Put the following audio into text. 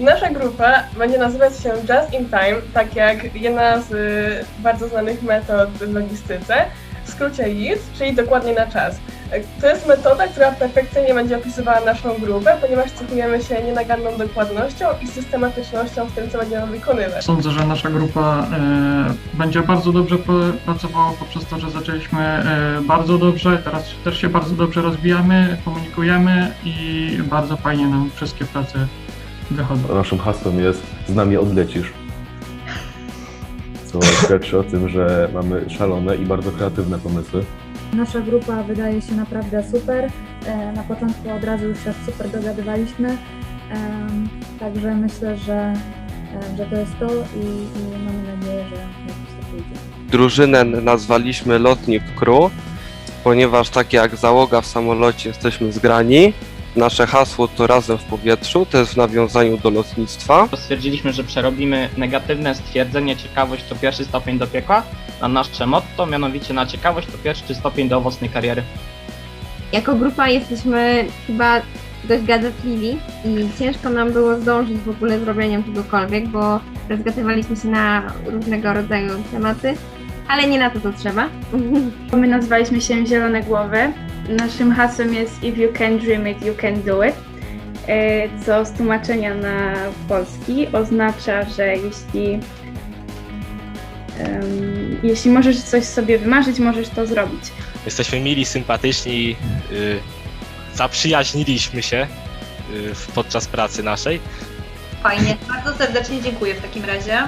Nasza grupa będzie nazywać się Just in Time, tak jak jedna z y, bardzo znanych metod w logistyce, w skrócie JIT, czyli dokładnie na czas. Y, To jest metoda, która perfekcyjnie będzie opisywała naszą grupę, ponieważ cechujemy się nienaganną dokładnością i systematycznością w tym, co będziemy wykonywać. Sądzę, że nasza grupa e, będzie bardzo dobrze pracowała poprzez to, że zaczęliśmy e, bardzo dobrze, teraz też się bardzo dobrze rozwijamy, komunikujemy i bardzo fajnie nam wszystkie prace Naszym hasłem jest z nami odlecisz. Co świadczy o tym, że mamy szalone i bardzo kreatywne pomysły. Nasza grupa wydaje się naprawdę super. E, Na początku od razu już się super dogadywaliśmy. Em, Także myślę, że, e, że to jest to i, i mamy nadzieję, że jakoś to pójdzie. Drużynę nazwaliśmy Lotnik Crew, ponieważ tak jak załoga w samolocie jesteśmy zgrani. Nasze hasło to razem w powietrzu, to jest w nawiązaniu do lotnictwa. Stwierdziliśmy, że przerobimy negatywne stwierdzenie ciekawość to pierwszy stopień do piekła na nasze motto, mianowicie na ciekawość to pierwszy stopień do owocnej kariery. Jako grupa jesteśmy chyba dość gadatliwi i ciężko nam było zdążyć w ogóle z robieniem czegokolwiek, bo rozgatywaliśmy się na różnego rodzaju tematy, ale nie na to, co trzeba. My nazwaliśmy się Zielone Głowy. Naszym hasłem jest If you can dream it, you can do it. E, Co z tłumaczenia na polski oznacza, że jeśli, em, jeśli możesz coś sobie wymarzyć, możesz to zrobić. Jesteśmy mili, sympatyczni, y, zaprzyjaźniliśmy się y, podczas pracy naszej. Fajnie. Bardzo serdecznie dziękuję w takim razie.